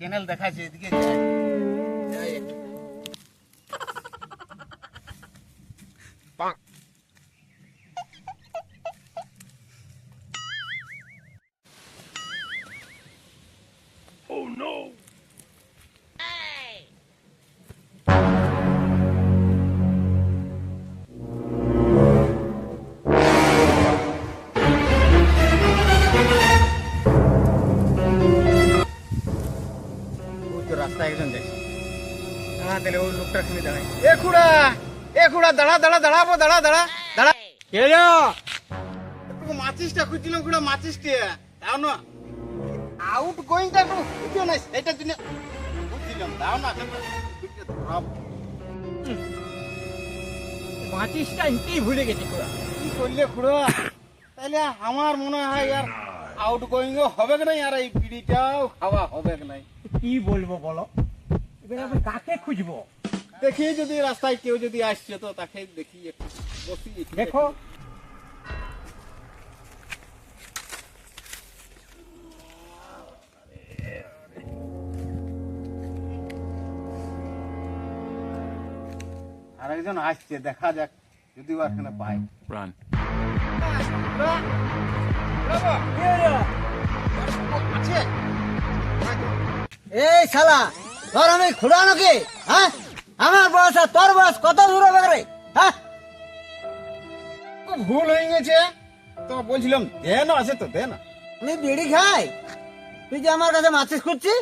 Kennel দেখাচ্ছে এদিকে যাই রাস্তায় একজন দেখছি। হ্যাঁ তাহলে ওই লোকটা খালি দাঁড়ায় এ খুড়া এ খুড়া দাঁড়া দাঁড়া দাঁড়াবো দাঁড়া দাঁড়া দাঁড়া। কে যা মাচিসটা খুঁজছিলাম খুড়া মাচিসটা। দাও না। আউট গোয়িংটা একটু খুঁজো না সেটা দিলে খুঁজছিলাম। দাও না মাচিসটা ভুলে গেছি তোরা কি করলে খুড়া? তাহলে আমার মনে হয় আর আউট গোয়িং হবে কি নাই আর এই বিড়িটাও খাওয়া হবে কি নাই কি বলব বলো এবার আমি কাকে খুঁজবো দেখি যদি রাস্তায় কেউ যদি আসছে তো তাকে দেখি একটু বসি দেখো আর একজন আসছে দেখা যাক যদি ও এখানে পাই Run. এই শালা তোর আমি খুড়া নাকি হ্যাঁ? আমার বয়স আর তোর বয়স কত দূর হবে রে? হ্যাঁ? ভুল হয়ে গেছে। তো বলছিলাম দে না আছে তো দে না। আমি বিড়ি খাই? তুই যে আমার কাছে মাছিস খুঁজছিস?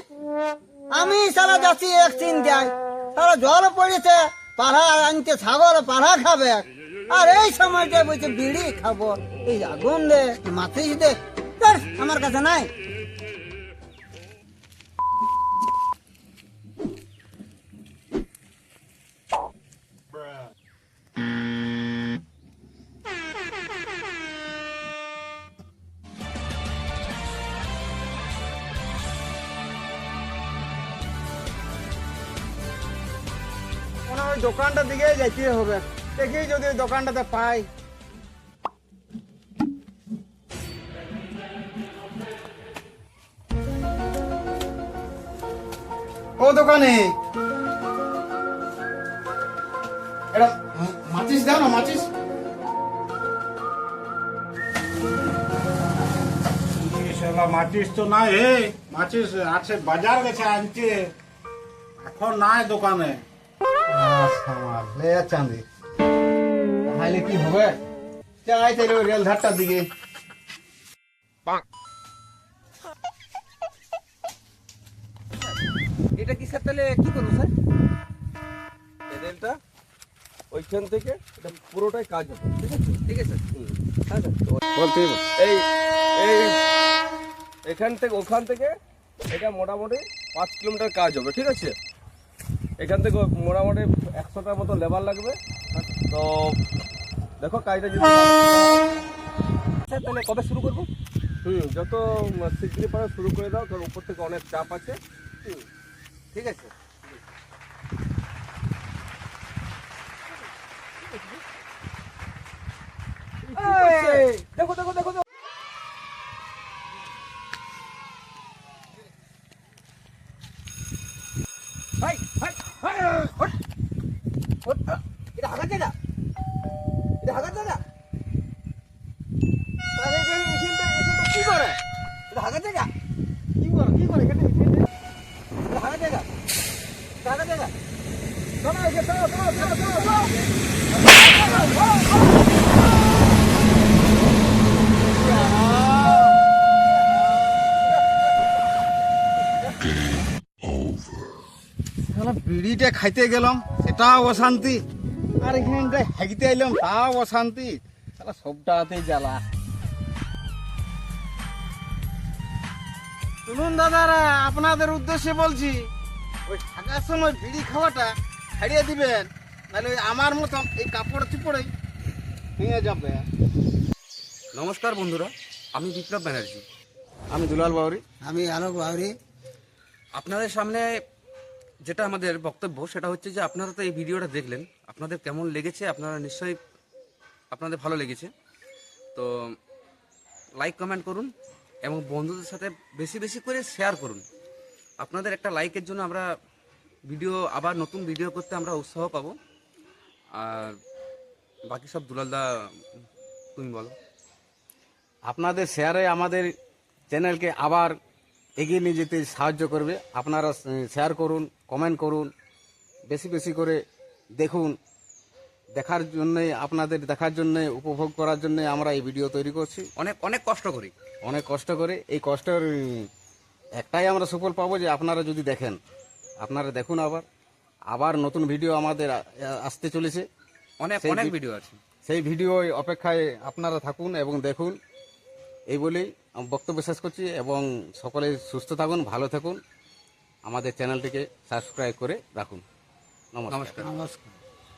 আমি সারা যাচ্ছি এক চিন্তায়। সারা জল পড়েছে পাড়া আনতে ছাগল পাড়া খাবে। আর এই সময়টা বলছে বিড়ি খাব। এই আগুন দে মাছিস দে। আমার কাছে নাই। দোকানটার দিকে যাইতে হবে। দেখি যদি দোকানটাতে পাই। ও দোকানে। এটা মা- মাচিস দাও না, মাচিস। মাচিস তো নাই হে মাচিস আছে, বাজার গেছে আনছে এখন নাই দোকানে। চাঁদি। তাহলে কি হবে? যাই তাহলে ওই রেল ধারটার দিকে। এটা কি স্যার তাহলে কি করব স্যার? এই রেলটা ওইখান থেকে এটা পুরোটাই কাজ হবে ঠিক আছে? ঠিক আছে। হুম। হ্যাঁ স্যার। এই এই এখান থেকে ওখান থেকে এটা মোটামুটি পাঁচ কিলোমিটার কাজ হবে ঠিক আছে? এখান থেকে মোটামুটি একশোটার মতো লেবার লাগবে। তো দেখো কাজটা যদি স্যার তাহলে কবে শুরু করব? হুম যত শিগগিরি পারে শুরু করে দাও কারণ উপর থেকে অনেক চাপ আছে। হুম, ঠিক আছে এই, দেখো দেখো দেখো দেখো। ভাই ভাই ভাই হট হট এটা হাগার জায়গা এটা এখানটা এখানটা কি করে? এটা হাগার জায়গা কি করে কি করে এখানে এখানটা? এটা হাগার জায়গা এটা হাগার জায়গা দাঁড়াও এখানে, বিড়িটা খাইতে গেলাম সেটাও অশান্তি। আর এখানটায় হাগিতে এলাম তাও অশান্তি। শালা সবটাতেই জ্বালা। শুনুন দাদারা আপনাদের উদ্দেশ্যে বলছি ওই থাকার সময় বিড়ি খাওয়াটা ছাড়িয়ে দিবেন নাহলে ওই আমার মতন এই কাপড় চুপড়ে ভেঙে যাবে। নমস্কার বন্ধুরা আমি বিপ্লব ব্যানার্জি। আমি দুলাল বাউরি। আমি আলোক বাউরি। আপনাদের সামনে যেটা আমাদের বক্তব্য, সেটা হচ্ছে যে আপনারা তো এই ভিডিওটা দেখলেন। আপনাদের কেমন লেগেছে? আপনারা নিশ্চয়ই আপনাদের ভালো লেগেছে। তো লাইক কমেন্ট করুন এবং বন্ধুদের সাথে বেশি বেশি করে শেয়ার করুন। আপনাদের একটা লাইকের জন্য আমরা ভিডিও আবার নতুন ভিডিও করতে আমরা উৎসাহ পাবো। আর বাকি সব দুলালদা তুমি বলো। আপনাদের শেয়ারে আমাদের চ্যানেলকে আবার এগিয়ে নিয়ে যেতে সাহায্য করবে। আপনারা শেয়ার করুন কমেন্ট করুন বেশি বেশি করে দেখুন। দেখার জন্যে আপনাদের দেখার জন্যে উপভোগ করার জন্যে আমরা এই ভিডিও তৈরি করছি। অনেক অনেক কষ্ট করি। অনেক কষ্ট করে। এই কষ্টের একটাই আমরা সুফল পাবো যে আপনারা যদি দেখেন আপনারা দেখুন আবার। আবার নতুন ভিডিও আমাদের আসতে চলেছে। অনেক অনেক ভিডিও আছে। সেই ভিডিও অপেক্ষায় আপনারা থাকুন এবং দেখুন। এই বলেই বক্তব্য শেষ করছি এবং সকলে সুস্থ থাকুন, ভালো থাকুন। আমাদের চ্যানেলটিকে সাবস্ক্রাইব করে রাখুন। নমস্কার। নমস্কার।